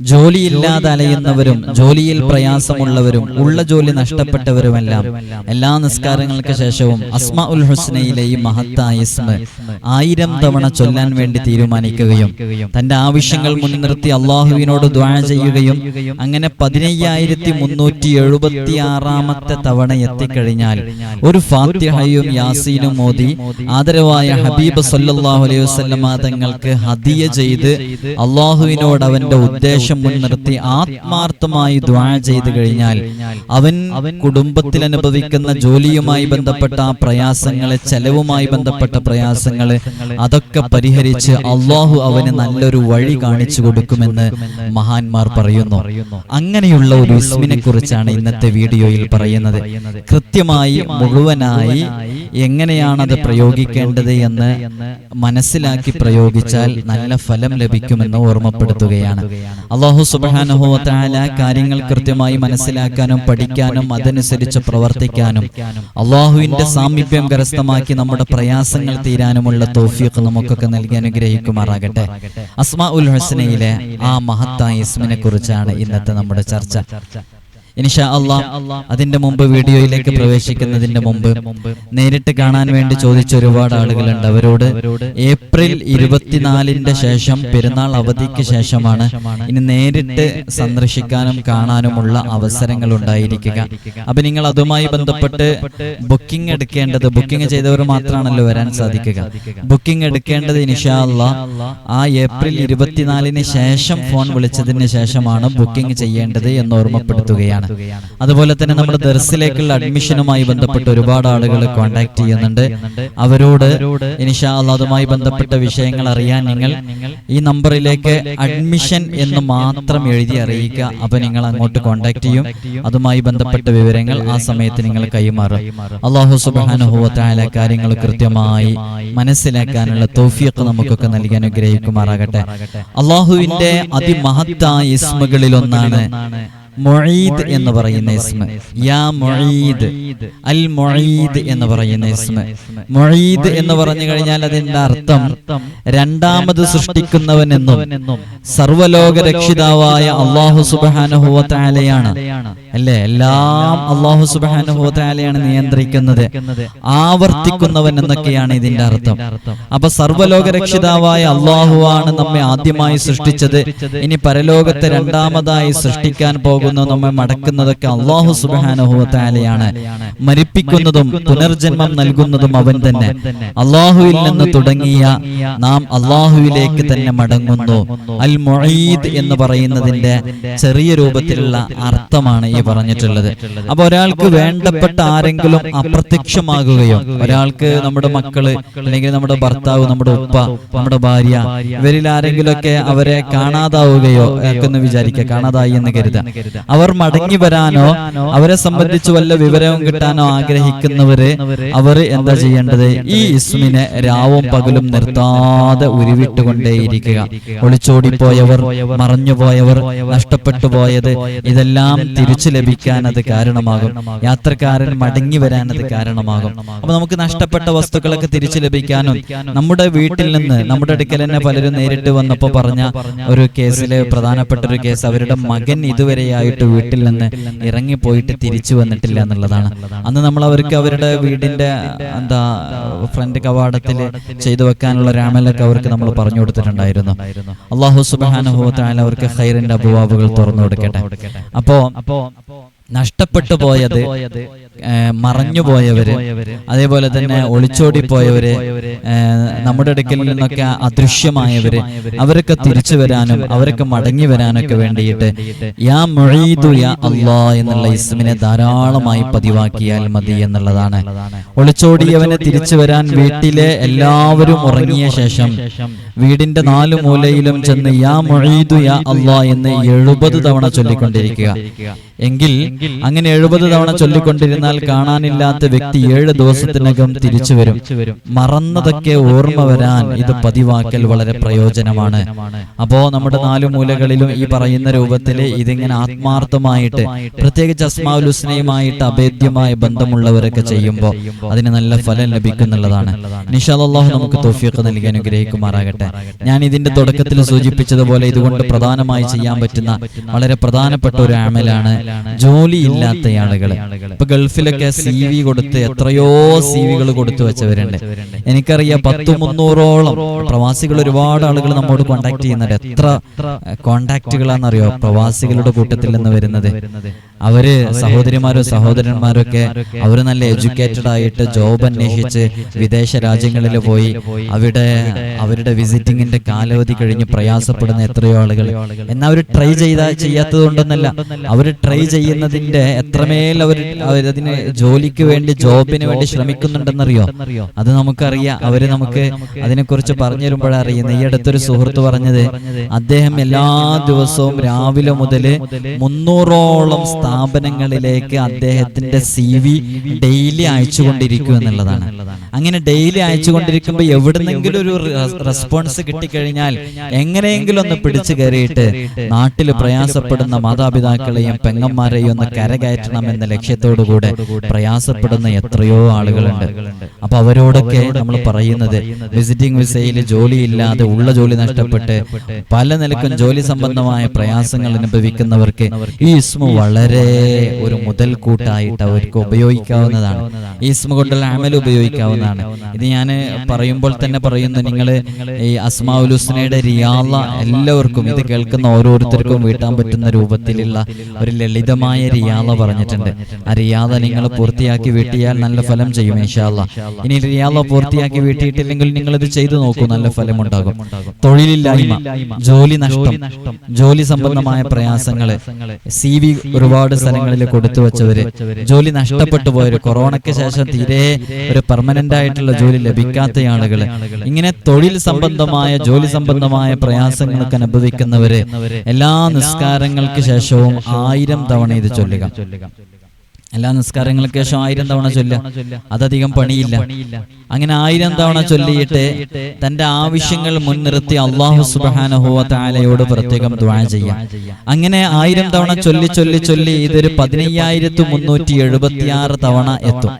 ജോലിയില്ലാതെ അലയുന്നവരും ജോലിയിൽ പ്രയാസമുള്ളവരും ഉള്ള ജോലി നഷ്ടപ്പെട്ടവരുമെല്ലാം എല്ലാ നിസ്കാരങ്ങൾക്ക് ശേഷവും അസ്മ ഉൽ ഹുസ്നയിലെ ഈ മഹത്തായ ഇസ്മ ആയിരം തവണ ചൊല്ലാൻ വേണ്ടി തീരുമാനിക്കുകയും തന്റെ ആവശ്യങ്ങൾ മുൻനിർത്തി അള്ളാഹുവിനോട് ദ്വാഴ ചെയ്യുകയും അങ്ങനെ പതിനയ്യായിരത്തി മുന്നൂറ്റി എഴുപത്തി ആറാമത്തെ തവണ എത്തിക്കഴിഞ്ഞാൽ ഒരു ഫാത്തിഹയും യാസീനും മോദി ആദരവായ ഹബീബ് സല്ലാഹു അലൈഹി വസല്ലമ തങ്ങൾക്ക് ഹദിയ ചെയ്ത് അള്ളാഹുവിനോട് അവന്റെ ഉദ്ദേശം മുൻനിർത്തി ആത്മാർത്ഥമായി ദ്വാ ചെയ്തു കഴിഞ്ഞാൽ അവൻ കുടുംബത്തിൽ അനുഭവിക്കുന്ന ജോലിയുമായി ബന്ധപ്പെട്ട ആ പ്രയാസങ്ങളെ ചെലവുമായി ബന്ധപ്പെട്ട പ്രയാസങ്ങൾ അതൊക്കെ പരിഹരിച്ച് അള്ളാഹു അവന് നല്ലൊരു വഴി കാണിച്ചു കൊടുക്കുമെന്ന് മഹാന്മാർ പറയുന്നു. അങ്ങനെയുള്ള ഒരു ഇസ്മിനെ കുറിച്ചാണ് ഇന്നത്തെ വീഡിയോയിൽ പറയുന്നത്. കൃത്യമായി മുഴുവനായി എങ്ങനെയാണത് പ്രയോഗിക്കേണ്ടത് എന്ന് മനസ്സിലാക്കി പ്രയോഗിച്ചാൽ നല്ല ഫലം ലഭിക്കുമെന്ന് ഓർമ്മപ്പെടുത്തുകയാണ്. അള്ളാഹു സുബാനുഭവത്തായ കാര്യങ്ങൾ കൃത്യമായി മനസ്സിലാക്കാനും പഠിക്കാനും അതനുസരിച്ച് പ്രവർത്തിക്കാനും അള്ളാഹുവിന്റെ സാമീപ്യം കരസ്ഥമാക്കി നമ്മുടെ പ്രയാസങ്ങൾ തീരാനുമുള്ള തോഫിയൊക്കെ നമുക്കൊക്കെ നൽകി അനുഗ്രഹിക്കുമാറാകട്ടെ. അസ്മാ ഉൽ ഹസനയിലെ ആ മഹത്തായ ഇസ്മിനെ കുറിച്ചാണ് ഇന്നത്തെ നമ്മുടെ ചർച്ച. ഇൻഷാ അള്ളാ അതിന്റെ മുമ്പ് വീഡിയോയിലേക്ക് പ്രവേശിക്കുന്നതിന്റെ മുമ്പ് നേരിട്ട് കാണാൻ വേണ്ടി ചോദിച്ച ഒരുപാട് ആളുകളുണ്ട്. അവരോട് ഏപ്രിൽ ഇരുപത്തിനാലിന്റെ ശേഷം പെരുന്നാൾ അവധിക്ക് ശേഷമാണ് ഇനി നേരിട്ട് സന്ദർശിക്കാനും കാണാനുമുള്ള അവസരങ്ങൾ ഉണ്ടായിരിക്കുക. അപ്പൊ നിങ്ങൾ അതുമായി ബന്ധപ്പെട്ട് ബുക്കിംഗ് എടുക്കേണ്ടത് ബുക്കിംഗ് ചെയ്തവർ മാത്രമാണല്ലോ വരാൻ സാധിക്കുക. ബുക്കിംഗ് എടുക്കേണ്ടത് ഇൻഷാ അള്ളാ ആ ഏപ്രിൽ ഇരുപത്തിനാലിന് ശേഷം ഫോൺ വിളിച്ചതിന് ശേഷമാണ് ബുക്കിംഗ് ചെയ്യേണ്ടത് എന്ന് ഓർമ്മപ്പെടുത്തുകയാണ്. അതുപോലെ തന്നെ നമ്മൾ ദർസിലേക്കുള്ള അഡ്മിഷനുമായി ബന്ധപ്പെട്ട് ഒരുപാട് ആളുകൾ കോൺടാക്ട് ചെയ്യുന്നുണ്ട്. അവരോട് ഇനിഷാ അള്ളാ അതുമായി ബന്ധപ്പെട്ട വിഷയങ്ങൾ അറിയാൻ നിങ്ങൾ ഈ നമ്പറിലേക്ക് അഡ്മിഷൻ എന്ന് മാത്രം എഴുതി അറിയിക്കുക. അപ്പൊ നിങ്ങൾ അങ്ങോട്ട് കോൺടാക്ട് ചെയ്യും. അതുമായി ബന്ധപ്പെട്ട വിവരങ്ങൾ ആ സമയത്ത് നിങ്ങൾ കൈമാറും. അള്ളാഹു സുബാനുഭവത്തായ കാര്യങ്ങൾ കൃത്യമായി മനസ്സിലാക്കാനുള്ള തോഫിയൊക്കെ നമുക്കൊക്കെ നൽകി അനുഗ്രഹിക്കുമാറാകട്ടെ. അള്ളാഹുവിന്റെ അതിമഹത്തായ ഇസ്മകളിൽ ഒന്നാണ് മൊഴീദ് എന്ന് പറയുന്ന ഇസ്മ. യാ മൊഴീദ്. അൽ മൊഴീദ് എന്ന് പറയുന്ന ഇസ്മ. മൊഴീദ് എന്ന് പറഞ്ഞു കഴിഞ്ഞാൽ അതിന്റെ അർത്ഥം രണ്ടാമത് സൃഷ്ടിക്കുന്നവൻ എന്നും സർവലോക രക്ഷിതാവായ അള്ളാഹു സുബാനുഭവത്താലയാണ് അല്ലേ? എല്ലാം അള്ളാഹു സുബാനുഭവത്താലയാണ് നിയന്ത്രിക്കുന്നത്. ആവർത്തിക്കുന്നവൻ എന്നൊക്കെയാണ് ഇതിന്റെ അർത്ഥം. അപ്പൊ സർവലോക രക്ഷിതാവായ അള്ളാഹുവാണ് നമ്മെ ആദ്യമായി സൃഷ്ടിച്ചത്. ഇനി പരലോകത്തെ രണ്ടാമതായി സൃഷ്ടിക്കാൻ പോകുന്ന നമ്മെ മടക്കുന്നതൊക്കെ അള്ളാഹു സുബാനുഭവത്താലയാണ് മരിപ്പിക്കുന്നതും പുനർജന്മം നൽകുന്നതും അവൻ തന്നെ. അള്ളാഹുവിൽ നിന്ന് തുടങ്ങിയ നാം അള്ളാഹുവിലേക്ക് തന്നെ മടങ്ങുന്നു. അൽ മൊയ്ദ് എന്ന് പറയുന്നതിന്റെ ചെറിയ രൂപത്തിലുള്ള അർത്ഥമാണ് ഈ പറഞ്ഞിട്ടുള്ളത്. അപ്പൊ ഒരാൾക്ക് വേണ്ടപ്പെട്ട ആരെങ്കിലും അപ്രത്യക്ഷമാകുകയോ ഒരാൾക്ക് നമ്മുടെ മക്കൾ അല്ലെങ്കിൽ നമ്മുടെ ഭർത്താവ് നമ്മുടെ ഉപ്പ നമ്മുടെ ഭാര്യ ഇവരിൽ ആരെങ്കിലുമൊക്കെ അവരെ കാണാതാവുകയോ ഒന്ന് വിചാരിക്കുക. കാണാതായി എന്ന് കരുതാം അവർ മടങ്ങി വരാനോ അവരെ സംബന്ധിച്ച് വല്ല വിവരവും കിട്ടാനോ ആഗ്രഹിക്കുന്നവര് അവർ എന്താ ചെയ്യേണ്ടത്? ഈ ഇസ്മിനെ രാവും പകലും നിർത്താതെ ഉരുവിട്ടുകൊണ്ടേയിരിക്കുക ഒളിച്ചോടിപ്പോയവർ മറഞ്ഞുപോയവർ നഷ്ടപ്പെട്ടു പോയത് ഇതെല്ലാം തിരിച്ചു ലഭിക്കാൻ അത് കാരണമാകും. യാത്രക്കാരൻ മടങ്ങി വരാൻ അത് കാരണമാകും. അപ്പൊ നമുക്ക് നഷ്ടപ്പെട്ട വസ്തുക്കളൊക്കെ തിരിച്ചു ലഭിക്കാനും നമ്മുടെ വീട്ടിൽ നിന്ന് നമ്മുടെ അടുക്കൽ തന്നെ പലരും നേരിട്ട് വന്നപ്പോ പറഞ്ഞ ഒരു കേസിലെ പ്രധാനപ്പെട്ട ഒരു കേസ് അവരുടെ മകൻ ഇതുവരെയായിട്ട് വീട്ടിൽ നിന്ന് ഇറങ്ങിപ്പോയിട്ട് തിരിച്ചു വന്നിട്ടില്ല എന്നുള്ളതാണ്. അന്ന് നമ്മൾ അവർക്ക് അവരുടെ വീടിന്റെ എന്താ ഫ്രണ്ട് കവാടത്തിൽ ചെയ്തു വെക്കാനുള്ള രാമലൊക്കെ അവർക്ക് നമ്മൾ പറഞ്ഞു കൊടുത്തിട്ടുണ്ടായിരുന്നു. അള്ളാഹു സുബാനുഭവത്തിനായാലും അവർക്ക് ഹൈറിന്റെ അപവാബുകൾ തുറന്നു കൊടുക്കട്ടെ. അപ്പോ അപ്പോ നഷ്ടപ്പെട്ടു പോയത് മറഞ്ഞുപോയവര് അതേപോലെ തന്നെ ഒളിച്ചോടി പോയവര് നമ്മുടെ ഇടയ്ക്കിൽ നിന്നൊക്കെ അദൃശ്യമായവര് അവരൊക്കെ തിരിച്ചു വരാനും അവരൊക്കെ മടങ്ങി വരാനൊക്കെ വേണ്ടിയിട്ട് യാ മൊഴീതു യാ അള്ളാ എന്നുള്ള ഇസ്മിനെ ധാരാളമായി പതിവാക്കിയാൽ മതി എന്നുള്ളതാണ്. ഒളിച്ചോടിയവനെ തിരിച്ചു വരാൻ വീട്ടിലെ എല്ലാവരും ഉറങ്ങിയ ശേഷം വീടിന്റെ നാലു മൂലയിലും ചെന്ന് യാ മൊഴീതു യാ അള്ളാ എന്ന് എഴുപത് തവണ ചൊല്ലിക്കൊണ്ടിരിക്കുക. എങ്കിൽ അങ്ങനെ എഴുപത് തവണ ചൊല്ലിക്കൊണ്ടിരുന്നാൽ കാണാനില്ലാത്ത വ്യക്തി ഏഴ് ദിവസത്തിനകം തിരിച്ചു വരും മറന്നതൊക്കെ ഓർമ്മ വരാൻ ഇത് പതിവാക്കൽ വളരെ പ്രയോജനമാണ്. അപ്പോ നമ്മുടെ നാലു മൂലകളിലും ഈ പറയുന്ന രൂപത്തിൽ ഇതിങ്ങനെ ആത്മാർത്ഥമായിട്ട് പ്രത്യേകിച്ച് അസ്മാഉൽ ഹുസ്നയുമായിട്ട് അഭേദ്യമായ ബന്ധമുള്ളവരൊക്കെ ചെയ്യുമ്പോൾ അതിന് നല്ല ഫലം ലഭിക്കുന്നുള്ളതാണ് നിഷാദാഹു നമുക്ക് തോഫിയൊക്കെ നൽകി അനുഗ്രഹിക്കുമാറാകട്ടെ. ഞാൻ ഇതിന്റെ തുടക്കത്തിൽ സൂചിപ്പിച്ചതുപോലെ ഇതുകൊണ്ട് പ്രധാനമായി ചെയ്യാൻ പറ്റുന്ന വളരെ പ്രധാനപ്പെട്ട ഒരു ആമലാണ് ജോലി ഇല്ലാത്ത ആളുകൾ ഇപ്പൊ ഗൾഫിലൊക്കെ സി വി കൊടുത്ത് എത്രയോ സി വികൾ കൊടുത്തു വെച്ചവരുണ്ട്. എനിക്കറിയാം പത്ത് മുന്നൂറോളം പ്രവാസികൾ ഒരുപാട് ആളുകൾ നമ്മോട് കോണ്ടാക്ട് ചെയ്യുന്നുണ്ട്. എത്ര കോണ്ടാക്റ്റുകളാണെന്നറിയോ പ്രവാസികളുടെ കൂട്ടത്തിൽ നിന്ന് വരുന്നത്. അവർ സഹോദരിമാരോ സഹോദരന്മാരോ ഒക്കെ അവർ നല്ല എഡ്യൂക്കേറ്റഡ് ആയിട്ട് ജോബ് അന്വേഷിച്ച് വിദേശ രാജ്യങ്ങളിൽ പോയി അവിടെ അവരുടെ വിസിറ്റിങ്ങിന്റെ കാലാവധി കഴിഞ്ഞ് പ്രയാസപ്പെടുന്ന എത്രയോ ആളുകൾ എന്നാ അവർ ട്രൈ ചെയ്ത ചെയ്യാത്തത് കൊണ്ടൊന്നല്ല. അവർ ട്രൈ ചെയ്യുന്നതിന്റെ എത്രമേൽ അവർ അവരതിന് ജോലിക്ക് വേണ്ടി ജോബിന് വേണ്ടി ശ്രമിക്കുന്നുണ്ടെന്നറിയോ? അത് നമുക്കറിയാം. അവർ നമുക്ക് അതിനെക്കുറിച്ച് പറഞ്ഞു തരുമ്പോഴാണ് അറിയുന്നത്. ഈ അടുത്തൊരു സുഹൃത്ത് പറഞ്ഞത് അദ്ദേഹം എല്ലാ ദിവസവും രാവിലെ മുതൽ മുന്നൂറോളം സ്ഥാപനങ്ങളിലേക്ക് അദ്ദേഹത്തിന്റെ സി വി ഡെയിലി അയച്ചുകൊണ്ടിരിക്കും എന്നുള്ളതാണ്. അങ്ങനെ ഡെയിലി അയച്ചുകൊണ്ടിരിക്കുമ്പോൾ എവിടുന്നെങ്കിലും ഒരു റെസ്പോൺസ് കിട്ടിക്കഴിഞ്ഞാൽ എങ്ങനെയെങ്കിലും ഒന്ന് പിടിച്ചു കയറിയിട്ട് നാട്ടിൽ പ്രയാസപ്പെടുന്ന മാതാപിതാക്കളെയും ഒന്ന് കരകയറ്റണം എന്ന ലക്ഷ്യത്തോടുകൂടെ പ്രയാസപ്പെടുന്ന എത്രയോ ആളുകളുണ്ട്. അപ്പൊ അവരോടൊക്കെ നമ്മൾ പറയുന്നത് വിസിറ്റിംഗ് വിസയിൽ ജോലിയില്ലാതെ ഉള്ള ജോലി നഷ്ടപ്പെട്ട് പല നിലക്കും ജോലി സംബന്ധമായ പ്രയാസങ്ങൾ അനുഭവിക്കുന്നവർക്ക് ഈ ഇസ്മു വളരെ ഒരു മുതൽക്കൂട്ടായിട്ട് അവർക്ക് ഉപയോഗിക്കാവുന്നതാണ്. ഈ ഇസ്മു കൊണ്ടുള്ള അമൽ ഉപയോഗിക്കാവുന്നതാണ്. ഇത് ഞാൻ പറയുമ്പോൾ തന്നെ പറയുന്ന നിങ്ങൾ ഈ അസ്മാഉൽ ഹുസ്നയുടെ റിയാള എല്ലാവർക്കും ഇത് കേൾക്കുന്ന ഓരോരുത്തർക്കും വീട്ടാൻ പറ്റുന്ന രൂപത്തിലുള്ള ഒരു ലളിതമായ റിയാദ പറഞ്ഞിട്ടുണ്ട്. ആ റിയാദ നിങ്ങൾ പൂർത്തിയാക്കി വീട്ടിയാൽ നല്ല ഫലം ചെയ്യും ഇൻഷാല്ല ഇനി റിയാദ പൂർത്തിയാക്കി വീട്ടിയിട്ടില്ലെങ്കിൽ നിങ്ങൾ ഇത് ചെയ്തു നോക്കൂ. നല്ല ഫലം ഉണ്ടാകും. തൊഴിലില്ലായ്മ. ജോലി നഷ്ടം. ജോലി സംബന്ധമായ പ്രയാസങ്ങൾ. സി വി ഒരുപാട് സ്ഥലങ്ങളിൽ കൊടുത്തു വെച്ചവര്. ജോലി നഷ്ടപ്പെട്ടു പോയവര് കൊറോണയ്ക്ക് ശേഷം തീരെ ഒരു പെർമനന്റ് ആയിട്ടുള്ള ജോലി ലഭിക്കാത്ത ആളുകൾ. ഇങ്ങനെ തൊഴിൽ സംബന്ധമായ ജോലി സംബന്ധമായ പ്രയാസങ്ങൾക്ക് അനുഭവിക്കുന്നവര് എല്ലാ നിസ്കാരങ്ങൾക്ക് ശേഷവും ആയിരം തവണ ഇത് ചൊല്ലുക. എല്ലാ നിസ്കാരങ്ങൾക്ക് ശേഷം ആയിരം തവണ ചൊല്ല അതധികം പണിയില്ല. അങ്ങനെ ആയിരം തവണ ചൊല്ലിയിട്ട് തന്റെ ആവശ്യങ്ങൾ മുൻനിർത്തി അള്ളാഹു സുബാനഹുവ താലയോട് പ്രത്യേകം ദ്വാ ചെയ്യാം. അങ്ങനെ ആയിരം തവണ ചൊല്ലി ചൊല്ലി ചൊല്ലി ഇതൊരു പതിനയ്യായിരത്തി മുന്നൂറ്റി എഴുപത്തി ആറ് തവണ എത്തും.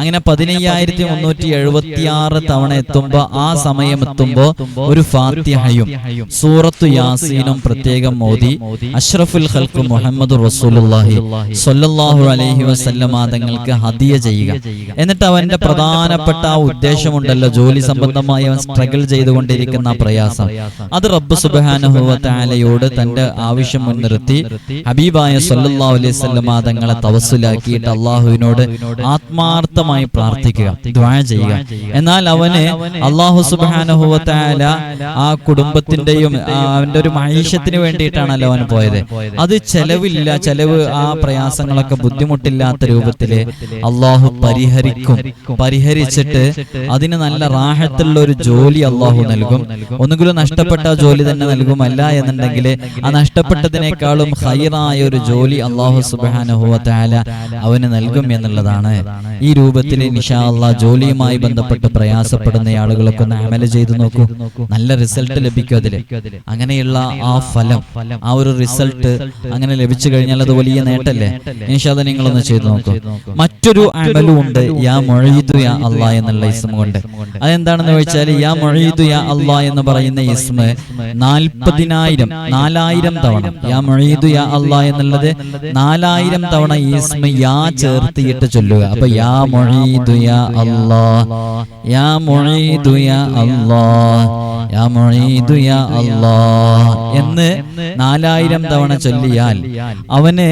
അങ്ങനെ പതിനയ്യായിരത്തി മുന്നൂറ്റി എഴുപത്തി ആറ് തവണ എത്തുമ്പോ ആ സമയം എത്തുമ്പോ ഒരു ഫാത്തിഹയും സൂറത്തു യാസീനും പ്രത്യേകം മോദി അഷ്റഫുൽ ഖൽക്ക് മുഹമ്മദ് റസൂലുള്ളാഹി സ്വല്ലല്ലാഹു അലൈഹി വസല്ലമ തങ്ങൾക്ക് ഹദിയ ചെയ്യുക. എന്നിട്ട് അവന്റെ പ്രധാനപ്പെട്ട ആ ഉദ്ദേശമുണ്ടല്ലോ ജോലി സംബന്ധമായി അവൻ സ്ട്രഗിൾ ചെയ്തുകൊണ്ടിരിക്കുന്ന പ്രയാസം. അത് റബ്ബ് വ തന്റെ ആവശ്യം മുൻനിർത്തി ഹബീബായ സല്ലല്ലാഹു അലൈഹി വസല്ലമ തങ്ങളെ തവസ്സുലാക്കിയിട്ട് അള്ളാഹുവിനോട് ആത്മാർത്ഥമായി പ്രാർത്ഥിക്കുക ചെയ്യുക. എന്നാൽ അവന് അള്ളാഹു വ ആ കുടുംബത്തിന്റെയും അവന്റെ ഒരു മൈഷത്തിന് വേണ്ടിയിട്ടാണല്ലോ അവൻ പോയത്. അത് ചെലവില്ല ചെലവ് ആ പ്രയാസങ്ങളൊക്കെ ബുദ്ധിമുട്ടില്ലാത്ത രൂപത്തിൽ അള്ളാഹു പരിഹരിക്കും. പരിഹരിച്ചിട്ട് അതിന് നല്ല റാഹത്തുള്ള ഒരു ജോലി അള്ളാഹു നൽകും. ഒന്നുകിലും നഷ്ടപ്പെട്ട ജോലി തന്നെ നൽകും. അല്ല എന്നുണ്ടെങ്കിൽ ആ നഷ്ടപ്പെട്ടതിനേക്കാളും ഹൈറായ ഒരു ജോലി അള്ളാഹു സുബാനുഹുവല അവന് നൽകും എന്നുള്ളതാണ്. ഈ രൂപത്തിൽ നിഷാ അല്ലാ ജോലിയുമായി ബന്ധപ്പെട്ട് പ്രയാസപ്പെടുന്ന ആളുകളൊക്കെ ഒന്ന് അമല ചെയ്ത് നോക്കൂ. നല്ല റിസൾട്ട് ലഭിക്കും അതിൽ അങ്ങനെയുള്ള ആ ഫലം. ആ ഒരു റിസൾട്ട് അങ്ങനെ ലഭിച്ചു കഴിഞ്ഞാൽ അത് വലിയ നേട്ടല്ലേ? നിഷാദ നിങ്ങളൊന്ന് ചെയ്തു നോക്കൂ മറ്റൊരു അമലും ഉണ്ട് യാ മൊഴീദു യാ അള്ളാ എന്നുള്ള ഇസ്മ കൊണ്ട് അതെന്താണെന്ന് ചോദിച്ചാൽ യാ മൊഴീദു യാ അള്ളാ എന്ന് പറയുന്ന ഇസ്മ നാൽപ്പതിനായിരം നാലായിരം തവണ യാ മൊഴീദു യാ അള്ളാ എന്നുള്ളത് നാലായിരം തവണ ഈ ഇസ്മ യാ ചേർത്തിയിട്ട് ചൊല്ലുക അപ്പൊ യാ മൊഴീദു യാ അള്ളാ യാ മൊഴീദു യാ അള്ളാ യാ എന്ന് നാലായിരം തവണ ചൊല്ലിയാൽ അവന്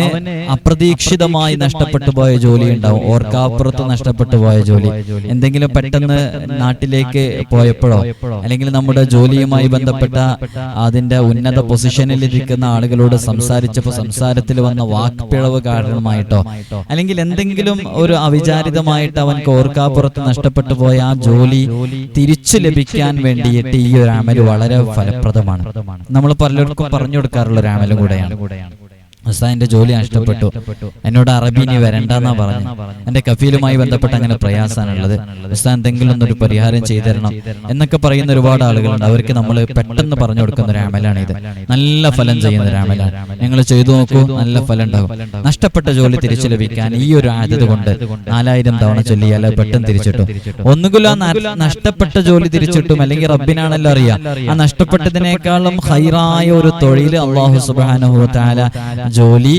അപ്രതീക്ഷിതമായി നഷ്ടപ്പെട്ടു പോയ ജോലി ഉണ്ടാവും. ഓർക്കാപ്പുറത്ത് നഷ്ടപ്പെട്ടു പോയ ജോലി. എന്തെങ്കിലും പെട്ടെന്ന് നാട്ടിലേക്ക് പോയപ്പോഴോ? അല്ലെങ്കിൽ നമ്മുടെ ജോലിയുമായി ബന്ധപ്പെട്ട അതിന്റെ ഉന്നത പൊസിഷനിൽ ഇരിക്കുന്ന ആളുകളോട് സംസാരിച്ചപ്പോൾ സംസാരത്തിൽ വന്ന വാക്പിഴവ് കാരണമായിട്ടോ? അല്ലെങ്കിൽ എന്തെങ്കിലും ഒരു അവിചാരിതമായിട്ട് അവൻ ഓർക്കാപ്പുറത്ത് നഷ്ടപ്പെട്ടു പോയ ആ ജോലി തിരിച്ചു ലഭിക്കാൻ വേണ്ടിയിട്ട് ഈ ഒരു രാമൽ വളരെ ഫലപ്രദമാണ്. നമ്മൾ പലർക്കും പറഞ്ഞു കൊടുക്കാറുള്ള രാമലും അമലും കൂടെയാണ്. ഉസ്താദിന്റെ ജോലി നഷ്ടപ്പെട്ടു. എന്നോട് അറബി ഇനി വരണ്ടെന്നാ പറഞ്ഞു. എന്റെ കഫീലുമായി ബന്ധപ്പെട്ട് അങ്ങനെ പ്രയാസമാണുള്ളത് ഉസ്താദ് എന്തെങ്കിലും ഒന്നൊരു പരിഹാരം ചെയ്തു തരണം എന്നൊക്കെ പറയുന്ന ഒരുപാട് ആളുകളുണ്ട്. അവർക്ക് നമ്മൾ പെട്ടെന്ന് പറഞ്ഞു കൊടുക്കുന്ന ഒരു അമലാണ് ഇത്. നല്ല ഫലം ചെയ്യുന്ന ഒരു അമലാണ്. നിങ്ങൾ ചെയ്തു നോക്കൂ. നല്ല ഫലം ഉണ്ടാകും. നഷ്ടപ്പെട്ട ജോലി തിരിച്ചു ലഭിക്കാൻ ഈ ഒരു ആദ്യത കൊണ്ട് നാലായിരം തവണ ചൊല്ലിയാൽ പെട്ടെന്ന് തിരിച്ചിട്ടും. ഒന്നുകിൽ ആ നഷ്ടപ്പെട്ട ജോലി തിരിച്ചിട്ടും അല്ലെങ്കിൽ റബ്ബിനാണല്ലോ അറിയാം. ആ നഷ്ടപ്പെട്ടതിനേക്കാളും ഹൈറായ ഒരു തൊഴിൽ അള്ളാഹു സുബാന താല ജോലി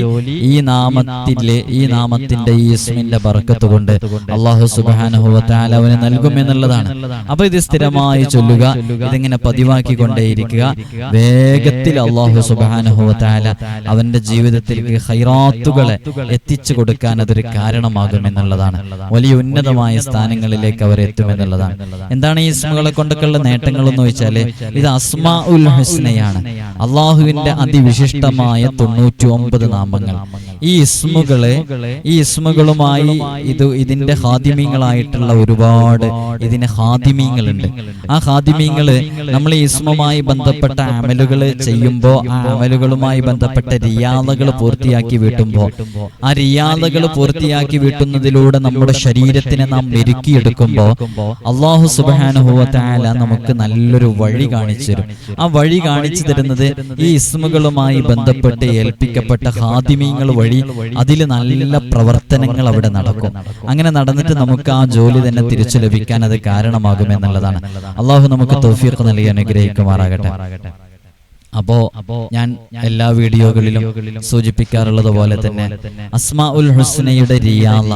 ഈ നാമത്തിലെ ഈ നാമത്തിന്റെ ഈ ഇസ്മിന്റെ ബർക്കത്ത് കൊണ്ട് അള്ളാഹു സുബാനഹു താല അവന് നൽകും എന്നുള്ളതാണ്. അപ്പൊ ഇത് സ്ഥിരമായി ചൊല്ലുക ഇതിങ്ങനെ പതിവാക്കി കൊണ്ടേയിരിക്കുക. വേഗത്തിൽ അള്ളാഹു സുബാനഹു താല അവന്റെ ജീവിതത്തിലേക്ക് ഹൈറാത്തുകളെ എത്തിച്ചു കൊടുക്കാൻ അതൊരു കാരണമാകും എന്നുള്ളതാണ്. വലിയ ഉന്നതമായ സ്ഥാനങ്ങളിലേക്ക് അവർ എത്തുമെന്നുള്ളതാണ് എന്താണ് ഈ ഇസ്മുകളെ കൊണ്ടൊക്കെയുള്ള നേട്ടങ്ങൾ എന്ന് വെച്ചാൽ ഇത് അസ്മാ ഉൽ ഹസ്നയാണ്. അള്ളാഹുവിന്റെ അതിവിശിഷ്ടമായ തൊണ്ണൂറ്റി ഒമ്പത് നാമങ്ങൾ. ഈ ഇസ്മുകളെ ഈ ഇസ്മുകളുമായി ഇത് ഇതിന്റെ ഹാദിമീങ്ങളായിട്ടുള്ള ഒരുപാട് ഇതിന് ഹാദിമീങ്ങളുണ്ട് ആ ഹാദിമീങ്ങൾ നമ്മൾ ഈ ഇസ്മുമായി ബന്ധപ്പെട്ട അമലുകൾ ചെയ്യുമ്പോൾ ആ അമലുകളുമായി ബന്ധപ്പെട്ട റിയാദകൾ പൂർത്തിയാക്കി വീട്ടുമ്പോൾ ആ റിയാദകൾ പൂർത്തിയാക്കി വീട്ടുന്നതിലൂടെ നമ്മുടെ ശരീരത്തിനെ നാം മെരുക്കിയെടുക്കുമ്പോൾ അള്ളാഹു സുബാനുഭവത്തായ നമുക്ക് നല്ലൊരു വഴി കാണിച്ചു തരും. ആ വഴി കാണിച്ചു തരുന്നത് ഈ ഇസ്മുകളുമായി ബന്ധപ്പെട്ട് ഏൽപ്പിക്കപ്പെട്ട ഹാദിമീങ്ങൾ വഴി അതിൽ നല്ല പ്രവർത്തനങ്ങൾ അവിടെ നടക്കും. അങ്ങനെ നടന്നിട്ട് നമുക്ക് ആ ജോലി തന്നെ തിരിച്ചു ലഭിക്കാൻ അത് കാരണമാകും എന്നുള്ളതാണ്. അള്ളാഹു നമുക്ക് തൗഫീഖ് നൽകി അനുഗ്രഹിക്കുമാറാകട്ടെ. അപ്പോ അപ്പോ ഞാൻ എല്ലാ വീഡിയോകളിലും സൂചിപ്പിക്കാറുള്ളത് പോലെ തന്നെ അസ്മാ ഉൽ ഹുസ്നയുടെ റിയാല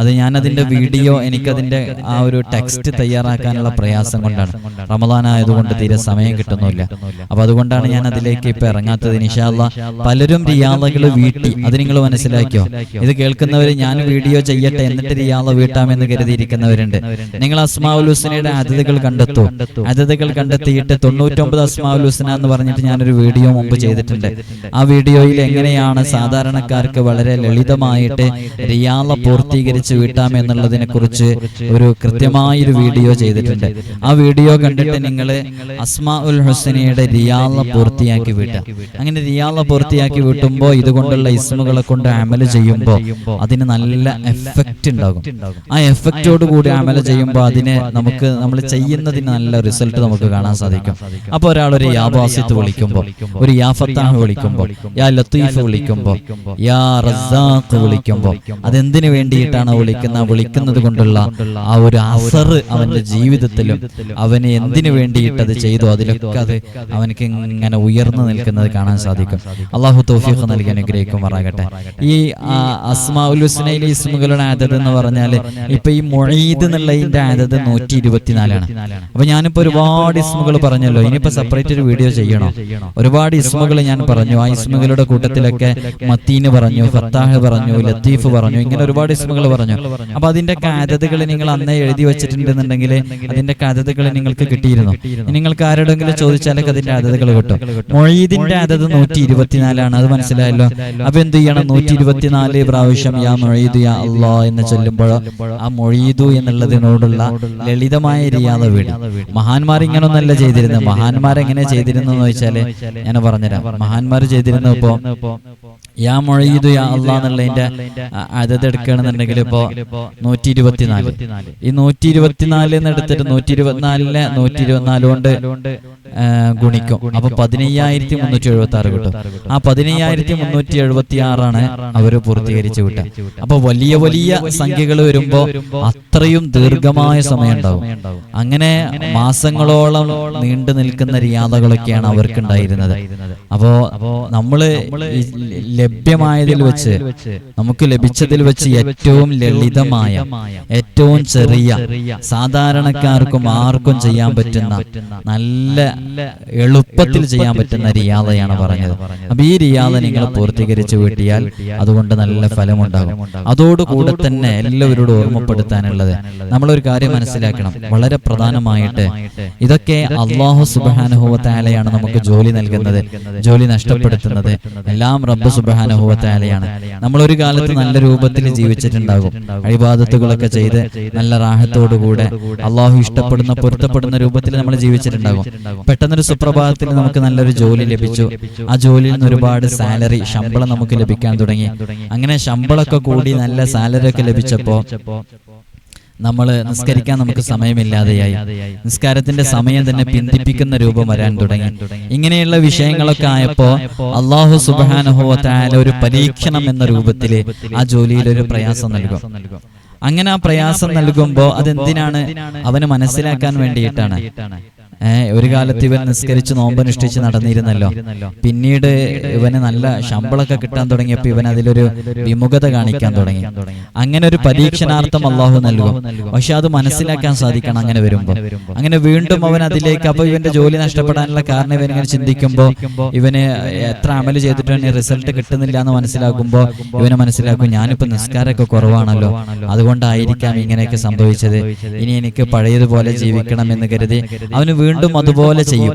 അത് ഞാൻ അതിന്റെ വീഡിയോ എനിക്കതിന്റെ ആ ഒരു ടെക്സ്റ്റ് തയ്യാറാക്കാനുള്ള പ്രയാസം കൊണ്ടാണ്. റമദാൻ ആയതുകൊണ്ട് തീരെ സമയം കിട്ടുന്നില്ല. അപ്പൊ അതുകൊണ്ടാണ് ഞാൻ അതിലേക്ക് ഇപ്പൊ ഇറങ്ങാത്തത്. നിഷാല്ല പലരും റിയാലകൾ വീട്ടി അത് നിങ്ങൾ മനസ്സിലാക്കിയോ? ഇത് കേൾക്കുന്നവർ ഞാൻ വീഡിയോ ചെയ്യട്ടെ എന്നിട്ട് റിയാല വീട്ടാമെന്ന് കരുതിയിരിക്കുന്നവരുണ്ട്. നിങ്ങൾ അസ്മാ ഉൽ ഹുസ്നയുടെ അതിഥികൾ കണ്ടെത്തൂ. അതിഥികൾ കണ്ടെത്തിയിട്ട് തൊണ്ണൂറ്റൊമ്പത് അസ്മാ ഉൽ ഹുസ്ന എന്ന് പറഞ്ഞിട്ട് ഞാനൊരു വീഡിയോ മുമ്പ് ചെയ്തിട്ടുണ്ട്. ആ വീഡിയോയിൽ എങ്ങനെയാണ് സാധാരണക്കാർക്ക് വളരെ ലളിതമായിട്ട് റിയാല പൂർത്തീകരിച്ച് വീട്ടാം എന്നുള്ളതിനെ കുറിച്ച് ഒരു കൃത്യമായൊരു വീഡിയോ ചെയ്തിട്ടുണ്ട്. ആ വീഡിയോ കണ്ടിട്ട് നിങ്ങൾ അസ്മാ ഉൽ ഹുസനയുടെ റിയാല പൂർത്തിയാക്കി വീട്ടുക അങ്ങനെ റിയാല പൂർത്തിയാക്കി വീട്ടുമ്പോൾ ഇതുകൊണ്ടുള്ള ഇസ്മുകളെ കൊണ്ട് അമൽ ചെയ്യുമ്പോൾ അതിന് നല്ല എഫക്റ്റ് ഉണ്ടാകും. ആ എഫക്റ്റോട് കൂടി അമല ചെയ്യുമ്പോൾ അതിന് നമുക്ക് നമ്മൾ ചെയ്യുന്നതിന് നല്ല റിസൾട്ട് നമുക്ക് കാണാൻ സാധിക്കും. അപ്പോൾ ഒരാൾ ഒരു യാബാസിത്ത് വിളിക്കുമ്പോൾ ഒരു യാ ഫത്താഹ് വിളിക്കുമ്പോൾ യാ ലത്തീഫ് വിളിക്കുമ്പോൾ യാ റസാഖ് വിളിക്കുമ്പോൾ അതെന്തിനു വേണ്ടിയിട്ടാണ് വിളിക്കുന്ന വിളിക്കുന്നത് കൊണ്ടുള്ള ആ ഒരു അസർ അവന്റെ ജീവിതത്തിലും അവന് എന്തിനു വേണ്ടിയിട്ട് അത് ചെയ്തു അതിലൊക്കെ അത് അവനക്ക് ഇങ്ങനെ ഉയർന്നു നിൽക്കുന്നത് കാണാൻ സാധിക്കും. അള്ളാഹു തൗഫീഖ് നൽകി അനുഗ്രഹിക്കുമാറാകട്ടെ ഈ അസ്മാഉൽ ഹുസ്നയിലെ ഇസ്മുകളുടെ ആദത് എന്ന് പറഞ്ഞാൽ ഇപ്പൊ ഈ മൊഴീദ് എന്നുള്ളതിന്റെ ആദത് നൂറ്റി ഇരുപത്തിനാലാണ്. അപ്പൊ ഞാനിപ്പോ ഒരുപാട് ഇസ്മുകൾ പറഞ്ഞല്ലോ. ഇനിയിപ്പോ സെപ്പറേറ്റ് ഒരു വീഡിയോ ചെയ്യണോ. ഒരുപാട് ഇസ്മുകൾ ഞാൻ പറഞ്ഞു. ആ ഇസ്മുകളുടെ കൂട്ടത്തിലൊക്കെ മത്തീന് പറഞ്ഞു ഫത്താഹ് പറഞ്ഞു ലത്തീഫ് പറഞ്ഞു ഇങ്ങനെ ഒരുപാട് ഇസ്മുകൾ പറഞ്ഞു. അപ്പൊ അതിന്റെ കാതകൾ നിങ്ങൾ അന്നേ എഴുതി വെച്ചിട്ടുണ്ടെന്നുണ്ടെങ്കിൽ അതിന്റെ കാതകൾ നിങ്ങൾക്ക് കിട്ടിയിരുന്നു. നിങ്ങൾക്ക് ആരോടെങ്കിലും ചോദിച്ചാലൊക്കെ അതിന്റെ അതതുകൾ കിട്ടും. മൊഴീദിന്റെ അതത് നൂറ്റി ഇരുപത്തിനാലാണ് അത് മനസ്സിലായല്ലോ? അപ്പൊ എന്ത് ചെയ്യണം? നൂറ്റി ഇരുപത്തിനാല് പ്രാവശ്യം യാ മൊഴീദു യാ അള്ളാ എന്ന് ചൊല്ലുമ്പോൾ ആ മൊഴീദു എന്നുള്ളതിനോടുള്ള ലളിതമായ റിയാദ വീട് മഹാന്മാർ ഇങ്ങനൊന്നല്ല ചെയ്തിരുന്നത്. മഹാന്മാർ എങ്ങനെ ചെയ്തിരുന്നു? എന്ന് വെച്ചാൽ ഞാൻ പറഞ്ഞുതരാം. മഹാന്മാര് ചെയ്തിരുന്ന ഇപ്പോ യാ മൊഴിയുതു യാ അള്ളാ എന്നുള്ളതിന്റെ അതത് എടുക്കുകയാണെന്നുണ്ടെങ്കിൽ ഇപ്പോ നൂറ്റി ഇരുപത്തിനാല് ഈ നൂറ്റി ഇരുപത്തിനാലിൽ നിന്ന് എടുത്തിട്ട് നൂറ്റി ഇരുപത്തിനാലിനെ നൂറ്റി ഇരുപത്തിനാല് കൊണ്ട് ഗുണിക്കും. അപ്പൊ പതിനയ്യായിരത്തി മുന്നൂറ്റി എഴുപത്തി ആറ് കിട്ടും. ആ പതിനയ്യായിരത്തി മുന്നൂറ്റി എഴുപത്തി ആറാണ് അവർ പൂർത്തീകരിച്ചു വിട്ടത്. അപ്പൊ വലിയ വലിയ സംഖ്യകൾ വരുമ്പോ അത്രയും ദീർഘമായ സമയം ഉണ്ടാവും. അങ്ങനെ മാസങ്ങളോളം നീണ്ടു നിൽക്കുന്ന റിയാദകളൊക്കെയാണ് അവർക്ക് ഉണ്ടായിരുന്നത്. അപ്പോ നമ്മൾ ലഭ്യമായതിൽ വെച്ച് നമുക്ക് ലഭിച്ചതിൽ വെച്ച് ഏറ്റവും ലളിതമായ ഏറ്റവും ചെറിയ സാധാരണക്കാർക്കും ആർക്കും ചെയ്യാൻ പറ്റുന്ന നല്ല എളുപ്പത്തിൽ ചെയ്യാൻ പറ്റുന്ന റിയാദയാണ് പറഞ്ഞത്. അപ്പൊ ഈ റിയാദ നിങ്ങൾ പൂർത്തീകരിച്ച് വീട്ടിയാൽ അതുകൊണ്ട് നല്ല ഫലമുണ്ടാകും. അതോടുകൂടെ തന്നെ എല്ലാവരോടും ഓർമ്മപ്പെടുത്താനുള്ളത് നമ്മളൊരു കാര്യം മനസ്സിലാക്കണം. വളരെ പ്രധാനമായിട്ട് ഇതൊക്കെ അള്ളാഹു സുബാനുഭവത്തായാലെയാണ് നമുക്ക് ജോലി നൽകുന്നത്. ജോലി നഷ്ടപ്പെടുത്തുന്നത്. എല്ലാം റബ്ബ് സുബാനുഭവത്തായാലെയാണ് നമ്മളൊരു കാലത്ത് നല്ല രൂപത്തിൽ ജീവിച്ചിട്ടുണ്ടാകും. അഴിബാദത്തുകളൊക്കെ ചെയ്ത് നല്ല റാഹത്തോടുകൂടെ അള്ളാഹു ഇഷ്ടപ്പെടുന്ന പൊരുത്തപ്പെടുന്ന രൂപത്തിൽ നമ്മൾ ജീവിച്ചിട്ടുണ്ടാകും. പെട്ടെന്നൊരു സുപ്രഭാതത്തിൽ നമുക്ക് നല്ലൊരു ജോലി ലഭിച്ചു. ആ ജോലിയിൽ നിന്ന് ഒരുപാട് സാലറി ശമ്പളം നമുക്ക് ലഭിക്കാൻ തുടങ്ങി. അങ്ങനെ ശമ്പളമൊക്കെ കൂടി നല്ല സാലറി ഒക്കെ ലഭിച്ചപ്പോ നമ്മൾ നിസ്കരിക്കാൻ നമുക്ക് സമയമില്ലാതെയായി നിസ്കാരത്തിന്റെ സമയം തന്നെ പിന്തിപ്പിക്കുന്ന രൂപം വരാൻ തുടങ്ങി. ഇങ്ങനെയുള്ള വിഷയങ്ങളൊക്കെ ആയപ്പോ അള്ളാഹു സുബാനുഭവത്തായ ഒരു പരീക്ഷണം എന്ന രൂപത്തിൽ ആ ജോലിയിൽ ഒരു പ്രയാസം നൽകും. അങ്ങനെ ആ പ്രയാസം നൽകുമ്പോൾ അതെന്തിനാണ്? അവന് മനസ്സിലാക്കാൻ വേണ്ടിയിട്ടാണ്. ഒരു കാലത്ത് ഇവൻ നിസ്കരിച്ച് നോമ്പനുഷ്ഠിച്ച് നടന്നിരുന്നല്ലോ. പിന്നീട് ഇവന് നല്ല ശമ്പളമൊക്കെ കിട്ടാൻ തുടങ്ങിയപ്പോൾ ഇവൻ അതിലൊരു വിമുഖത കാണിക്കാൻ തുടങ്ങി. അങ്ങനെ ഒരു പരീക്ഷണാർത്ഥം അള്ളാഹു നൽകും. പക്ഷെ അത് മനസ്സിലാക്കാൻ സാധിക്കണം അങ്ങനെ വരുമ്പോൾ അങ്ങനെ വീണ്ടും അവൻ അതിലേക്ക് അപ്പൊ ഇവന്റെ ജോലി നഷ്ടപ്പെടാനുള്ള കാരണം ഇവൻ ഇങ്ങനെ ചിന്തിക്കുമ്പോൾ ഇവന് എത്ര അമൽ ചെയ്തിട്ടും റിസൾട്ട് കിട്ടുന്നില്ല എന്ന് മനസ്സിലാക്കുമ്പോൾ ഇവന് മനസ്സിലാക്കും ഞാനിപ്പോ നിസ്കാരമൊക്കെ കുറവാണല്ലോ. അതുകൊണ്ടായിരിക്കാം ഇങ്ങനെയൊക്കെ സംഭവിച്ചത്. ഇനി എനിക്ക് പഴയതുപോലെ ജീവിക്കണം എന്ന് കരുതി അവന് വീണ്ടും അതുപോലെ ചെയ്യും.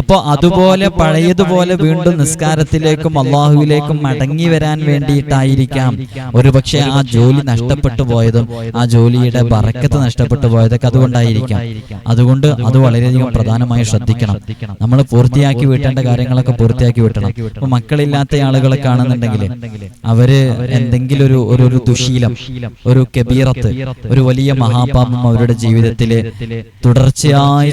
അപ്പോൾ അതുപോലെ പഴയതുപോലെ വീണ്ടും നിസ്കാരത്തിലേക്കും അള്ളാഹുവിലേക്കും മടങ്ങി വരാൻ വേണ്ടിയിട്ടായിരിക്കാം. ഒരുപക്ഷെ ആ ജോലി നഷ്ടപ്പെട്ടു പോയതും ആ ജോലിയുടെ ബറക്കത്ത് നഷ്ടപ്പെട്ടു പോയതൊക്കെ അതുകൊണ്ടായിരിക്കാം. അതുകൊണ്ട് അത് വളരെയധികം പ്രധാനമായി ശ്രദ്ധിക്കണം. നമ്മൾ പൂർത്തിയാക്കി വീട്ടേണ്ട കാര്യങ്ങളൊക്കെ പൂർത്തിയാക്കി വിട്ടണം. ഇപ്പൊ മക്കളില്ലാത്ത ആളുകളെ കാണുന്നുണ്ടെങ്കിൽ അവർ എന്തെങ്കിലും ഒരു ഒരു ദുശീലം ഒരു കബീറത്ത് ഒരു വലിയ മഹാപാപം അവരുടെ ജീവിതത്തിൽ തുടർച്ചയായി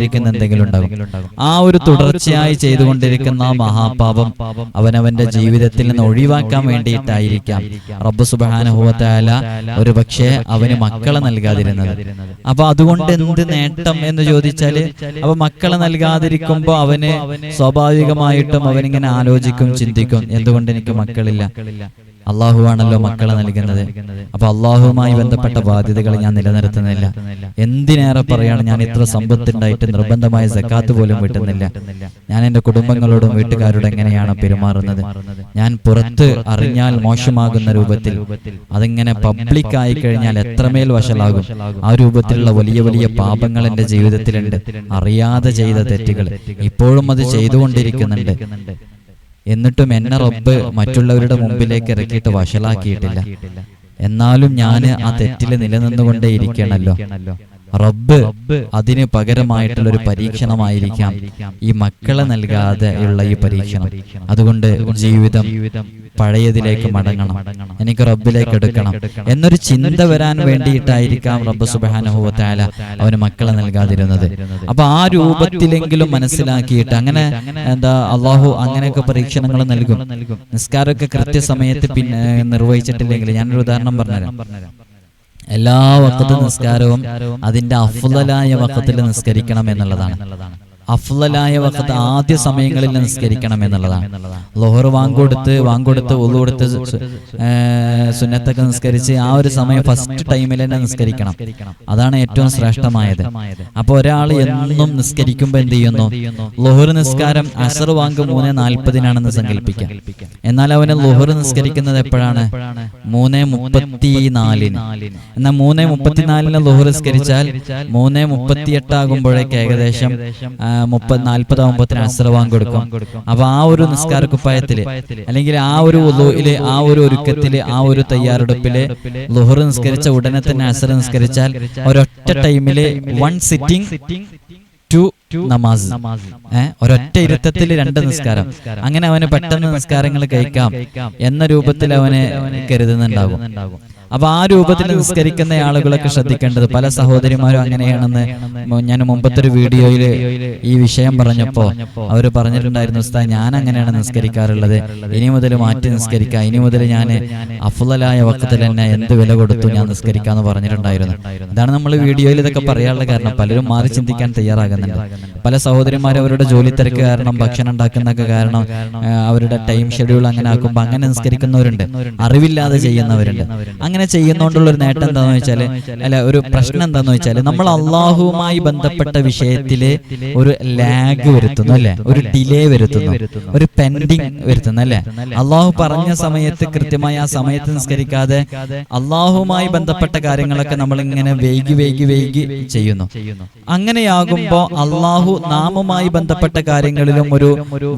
ചെയ്തുകൊണ്ടിരിക്കുന്ന എന്തെങ്കിലും ഉണ്ടാകും. ആ ഒരു തുടർച്ചയായി ചെയ്തുകൊണ്ടിരിക്കുന്ന ആ മഹാപാപം അവനവന്റെ ജീവിതത്തിൽ നിന്ന് ഒഴിവാക്കാൻ വേണ്ടിയിട്ടായിരിക്കാം. റബ്ബ് സുബാനുഭവത്തായ ഒരു പക്ഷേ അവന് മക്കളെ നൽകാതിരുന്നത്. അപ്പൊ അതുകൊണ്ട് എന്ത് നേട്ടം എന്ന് ചോദിച്ചാൽ അപ്പൊ മക്കളെ നൽകാതിരിക്കുമ്പോ അവന് സ്വാഭാവികമായിട്ടും അവനിങ്ങനെ ആലോചിക്കും ചിന്തിക്കും. എന്തുകൊണ്ട് എനിക്ക് മക്കളില്ല? അള്ളാഹുവാണല്ലോ മക്കളെ നൽകുന്നത്. അപ്പൊ അള്ളാഹുവുമായി ബന്ധപ്പെട്ട ബാധ്യതകൾ ഞാൻ നിലനിർത്തുന്നില്ല. എന്തിനേറെ പറയാണ് ഞാൻ ഇത്ര സമ്പത്തുണ്ടായിട്ട് നിർബന്ധമായ സക്കാത്ത് പോലും വിട്ടുന്നില്ല. ഞാൻ എന്റെ കുടുംബങ്ങളോടും വീട്ടുകാരോടും എങ്ങനെയാണ് പെരുമാറുന്നത്? ഞാൻ പുറത്ത് അറിഞ്ഞാൽ മോശമാകുന്ന രൂപത്തിൽ അതിങ്ങനെ പബ്ലിക് ആയി കഴിഞ്ഞാൽ എത്രമേൽ വഷളാകും. ആ രൂപത്തിലുള്ള വലിയ വലിയ പാപങ്ങൾ എന്റെ ജീവിതത്തിലുണ്ട്. അറിയാതെ ചെയ്ത തെറ്റുകൾ. ഇപ്പോഴും അത് ചെയ്തുകൊണ്ടിരിക്കുന്നുണ്ട്. എന്നിട്ടും എന്നെ റബ്ബ് മറ്റുള്ളവരുടെ മുമ്പിലേക്ക് ഇറക്കിയിട്ട് വഷളാക്കിയിട്ടില്ല. എന്നാലും ഞാൻ ആ തെറ്റിൽ നിലനിന്നുകൊണ്ടേ ഇരിക്കണല്ലോ റബ്ബ് അതിന് പകരമായിട്ടുള്ള ഒരു പരീക്ഷണമായിരിക്കാം. ഈ മക്കളെ നൽകാതെ ഉള്ള ഈ പരീക്ഷണം. അതുകൊണ്ട് ജീവിതം പഴയതിലേക്ക് മടങ്ങണം. എനിക്ക് റബ്ബിലേക്ക് എടുക്കണം. എന്നൊരു ചിന്ത വരാൻ വേണ്ടിയിട്ടായിരിക്കാം റബ്ബ് സുബാനുഭവത്തായ അവന് മക്കളെ നൽകാതിരുന്നത്. അപ്പൊ ആ രൂപത്തിലെങ്കിലും മനസ്സിലാക്കിയിട്ട് അങ്ങനെ എന്താ അള്ളാഹു അങ്ങനെയൊക്കെ പരീക്ഷണങ്ങൾ നൽകും. നിസ്കാരമൊക്കെ കൃത്യസമയത്ത് പിന്നെ നിർവഹിച്ചിട്ടില്ലെങ്കിൽ ഞാനൊരു ഉദാഹരണം പറഞ്ഞുതരാം. എല്ലാ വക്കത്തും നിസ്കാരവും അതിന്റെ അഫുതലായ വക്കത്തിൽ നിസ്കരിക്കണം എന്നുള്ളതാണ്. അഫ്ലലായ വക്കത്ത് ആദ്യ സമയങ്ങളിൽ നിസ്കരിക്കണം എന്നുള്ളതാണ്. ലോഹർ വാങ്കൊടുത്ത് വാങ്കൊടുത്ത് ഒന്നുകൊടുത്ത് സുന്നത്തൊക്കെ നിസ്കരിച്ച് ആ ഒരു സമയം ഫസ്റ്റ് ടൈമിൽ തന്നെ നിസ്കരിക്കണം. അതാണ് ഏറ്റവും ശ്രേഷ്ഠമായത്. അപ്പൊ ഒരാൾ എന്നും നിസ്കരിക്കുമ്പോൾ എന്ത് ചെയ്യുന്നു? ലോഹർ നിസ്കാരം അസർ വാങ്ക് മൂന്ന് നാൽപ്പതിനാണെന്ന് സങ്കല്പിക്കാം. എന്നാൽ അവന് ലോഹർ നിസ്കരിക്കുന്നത് എപ്പോഴാണ്? മൂന്ന് മുപ്പത്തി നാലിന് എന്നാൽ മൂന്ന് മുപ്പത്തിനാലിന് ലോഹർ നിസ്കരിച്ചാൽ മൂന്ന് മുപ്പത്തി എട്ടാകുമ്പോഴേക്ക് ഏകദേശം മുപ്പത് നാൽപ്പതാകുമ്പോഴത്തിന് അസ്രവാൻ കൊടുക്കും അപ്പൊ ആ ഒരു നിസ്കാര കുപ്പായത്തിൽ അല്ലെങ്കിൽ ആ ഒരു ഉളുവിൽ ആ ഒരു ഒരുക്കത്തിൽ ആ ഒരു തയ്യാറെടുപ്പിൽ ലുഹർ നിസ്കരിച്ച ഉടനെ തന്നെ അസർ നിസ്കരിച്ചാൽ ഒരൊറ്റ ടൈമിൽ വൺ സിറ്റിംഗ് ടു നമാസ് ഒരൊറ്റ ഇരുത്തത്തിൽ രണ്ട് നിസ്കാരം. അങ്ങനെ അവന് പെട്ടെന്ന് നിസ്കാരങ്ങൾ കഴിക്കാം. എന്ന രൂപത്തിൽ അവന് കരുതുന്നുണ്ടാകും. അപ്പൊ ആ രൂപത്തിൽ നിസ്കരിക്കുന്ന ആളുകളൊക്കെ ശ്രദ്ധിക്കേണ്ടത് പല സഹോദരിമാരും അങ്ങനെയാണെന്ന് ഞാൻ മുമ്പത്തെ ഒരു വീഡിയോയിൽ ഈ വിഷയം പറഞ്ഞപ്പോ അവർ പറഞ്ഞിട്ടുണ്ടായിരുന്നു ഉസ്താ ഞാൻ അങ്ങനെയാണ് നിസ്കരിക്കാറുള്ളത്. ഇനി മുതൽ മാറ്റി നിസ്കരിക്കാം. ഇനി മുതൽ ഞാൻ അഫുലായ വക്കത്തിൽ തന്നെ എന്ത് വില കൊടുത്തു ഞാൻ നിസ്കരിക്കാന്ന് പറഞ്ഞിട്ടുണ്ടായിരുന്നു. ഇതാണ് നമ്മൾ വീഡിയോയിൽ ഇതൊക്കെ പറയാനുള്ള കാരണം. പലരും മാറി ചിന്തിക്കാൻ തയ്യാറാകുന്നുണ്ട്. പല സഹോദരിമാരും അവരുടെ ജോലി തിരക്ക് കാരണം ഭക്ഷണം ഉണ്ടാക്കുന്നൊക്കെ കാരണം അവരുടെ ടൈം ഷെഡ്യൂൾ അങ്ങനെ ആക്കുമ്പോൾ അങ്ങനെ നിസ്കരിക്കുന്നവരുണ്ട്. അറിവില്ലാതെ ചെയ്യുന്നവരുണ്ട്. അങ്ങനെ ചെയ്യുന്നോണ്ടുള്ള ഒരു നേട്ടം എന്താന്ന് വെച്ചാൽ അല്ല ഒരു പ്രശ്നം എന്താന്ന് വെച്ചാൽ നമ്മൾ അള്ളാഹുവുമായി ബന്ധപ്പെട്ട വിഷയത്തിൽ ഒരു ലാഗ് വരുത്തുന്നു അല്ലെ? ഒരു ഡിലേ വരുത്തുന്നു. ഒരു പെൻഡിങ് വരുത്തുന്നു അല്ലെ? അള്ളാഹു പറഞ്ഞ സമയത്ത് കൃത്യമായി ആ സമയത്ത് നിസ്കരിക്കാതെ അള്ളാഹുമായി ബന്ധപ്പെട്ട കാര്യങ്ങളൊക്കെ നമ്മൾ ഇങ്ങനെ വൈകി വൈകി വൈകി ചെയ്യുന്നു. അങ്ങനെയാകുമ്പോ അള്ളാഹു നാമുമായി ബന്ധപ്പെട്ട കാര്യങ്ങളിലും ഒരു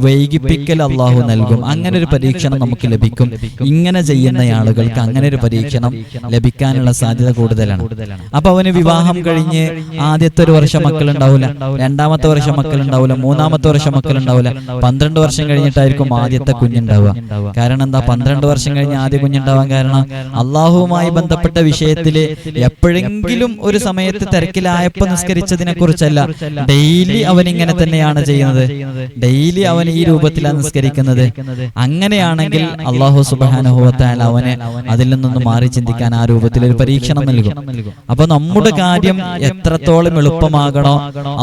വൈകിപ്പിക്കൽ അള്ളാഹു നൽകും. അങ്ങനെ ഒരു പരീക്ഷണം നമുക്ക് ലഭിക്കും. ഇങ്ങനെ ചെയ്യുന്ന ആളുകൾക്ക് അങ്ങനെ ഒരു പരീക്ഷണം ലഭിക്കാനുള്ള സാധ്യത കൂടുതലാണ്. അപ്പൊ അവന് വിവാഹം കഴിഞ്ഞ് ആദ്യത്തെ ഒരു വർഷം മക്കൾ ഉണ്ടാവില്ല രണ്ടാമത്തെ വർഷം മക്കൾ ഉണ്ടാവില്ല മൂന്നാമത്തെ വർഷം മക്കൾ ഉണ്ടാവില്ല പന്ത്രണ്ട് വർഷം കഴിഞ്ഞിട്ടായിരിക്കും ആദ്യത്തെ കുഞ്ഞുണ്ടാവുക കാരണം എന്താ? പന്ത്രണ്ട് വർഷം കഴിഞ്ഞ് ആദ്യ കുഞ്ഞുണ്ടാവാൻ കാരണം അള്ളാഹുവുമായി ബന്ധപ്പെട്ട വിഷയത്തിൽ എപ്പോഴെങ്കിലും ഒരു സമയത്ത് തിരക്കിലായപ്പോ നിസ്കരിച്ചതിനെ കുറിച്ചല്ല. ഡെയിലി അവൻ ഇങ്ങനെ തന്നെയാണ് ചെയ്യുന്നത്. ഡെയിലി അവൻ ഈ രൂപത്തിലാണ് നിസ്കരിക്കുന്നത്. അങ്ങനെയാണെങ്കിൽ അള്ളാഹു സുബാനുഭവത്താൽ അവനെ അതിൽ നിന്നൊന്ന് മാറി ചിന്തിക്കാൻ ആ രൂപത്തിൽ ഒരു പരീക്ഷണം നൽകും. അപ്പൊ നമ്മുടെ കാര്യം എത്രത്തോളം എളുപ്പമാകണോ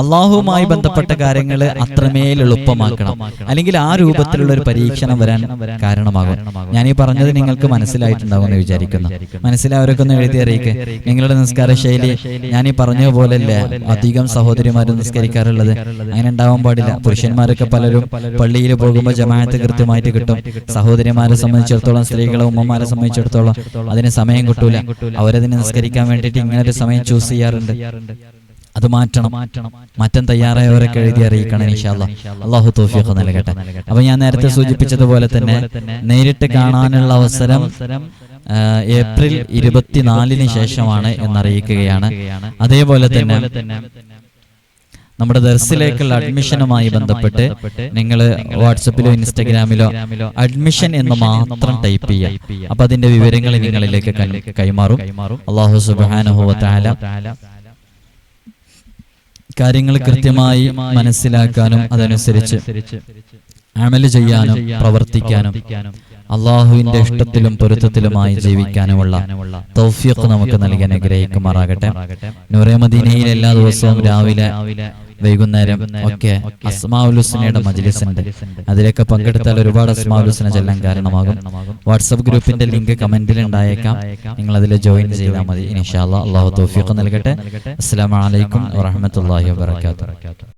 അള്ളാഹുവുമായി ബന്ധപ്പെട്ട കാര്യങ്ങൾ അത്രമേൽ എളുപ്പമാക്കണം. അല്ലെങ്കിൽ ആ രൂപത്തിലുള്ള ഒരു പരീക്ഷണം വരാൻ കാരണമാകും. ഞാൻ ഈ പറഞ്ഞത് നിങ്ങൾക്ക് മനസ്സിലായിട്ടുണ്ടാവും എന്ന് വിചാരിക്കുന്നു. മനസ്സിലായവരൊക്കെ ഒന്ന് എഴുതി അറിയിക്കുക നിങ്ങളുടെ നിസ്കാര ശൈലി ഞാൻ ഈ പറഞ്ഞ പോലെയല്ലേ അധികം സഹോദരിമാരും നിസ്കരിക്കാറുള്ളത് അങ്ങനെ ഉണ്ടാവാൻ പാടില്ല. പുരുഷന്മാരൊക്കെ പലരും പള്ളിയിൽ പോകുമ്പോൾ ജമാഅത്ത് കൃത്യമായിട്ട് കിട്ടും. സഹോദരിമാരെ സംബന്ധിച്ചിടത്തോളം സ്ത്രീകളെ ഉമ്മമാരെ സംബന്ധിച്ചിടത്തോളം അതിന് സമയം കിട്ടൂല. അവരതിനെ നിസ്കരിക്കാൻ വേണ്ടിയിട്ട് ഇങ്ങനെ ഒരു സമയം ചൂസ് ചെയ്യാറുണ്ട്. അത് മാറ്റണം. മാറ്റം തയ്യാറായവരൊക്കെ എഴുതി അറിയിക്കണം ഇൻഷാല്ല അള്ളാഹു തോഫിയൊക്കെ നൽകട്ടെ. അപ്പൊ ഞാൻ നേരത്തെ സൂചിപ്പിച്ചതുപോലെ തന്നെ നേരിട്ട് കാണാനുള്ള അവസരം ഏപ്രിൽ ഇരുപത്തിനാലിന് ശേഷമാണ് എന്നറിയിക്കുകയാണ്. അതേപോലെ തന്നെ നമ്മുടെ ദർസിലേക്കുള്ള അഡ്മിഷനുമായി ബന്ധപ്പെട്ട് നിങ്ങൾ വാട്സപ്പിലോ ഇൻസ്റ്റഗ്രാമിലോ അഡ്മിഷൻ എന്ന് മാത്രം ടൈപ്പ് ചെയ്യുക. അപ്പൊ അതിന്റെ വിവരങ്ങൾ നിങ്ങളിലേക്ക് കൈമാറും. അള്ളാഹു സുബാനുഭവത്താല കാര്യങ്ങൾ കൃത്യമായി മനസ്സിലാക്കാനും അതനുസരിച്ച് അമൽ ചെയ്യാനും പ്രവർത്തിക്കാനും അള്ളാഹുവിന്റെ ഇഷ്ടത്തിലും പൊരുത്തത്തിലുമായി ജീവിക്കാനുമുള്ള തൗഫിയൊക്കെ നമുക്ക് നൽകാൻ അനുഗ്രഹിക്കുമാറാകട്ടെ. നൂറേമദീനയിൽ എല്ലാ ദിവസവും രാവിലെ വൈകുന്നേരം. ഒക്കെ അസ്മാവുലുസിനയുടെ മജിലിസുണ്ട്. അതിലൊക്കെ പങ്കെടുത്താൽ ഒരുപാട് അസ്മാവുലുസിന ചെല്ലാൻ കാരണമാകും. വാട്സപ്പ് ഗ്രൂപ്പിന്റെ ലിങ്ക് കമന്റിൽ ഉണ്ടായേക്കാം. നിങ്ങൾ അതിൽ ജോയിൻ ചെയ്താൽ മതി. ഇൻഷാല്ലാ അള്ളാഹു തോഫിയൊക്കെ നൽകട്ടെ. അസ്സാം അലൈക്കും വറഹ്മത്തുള്ളാഹി വബറകാതുഹു.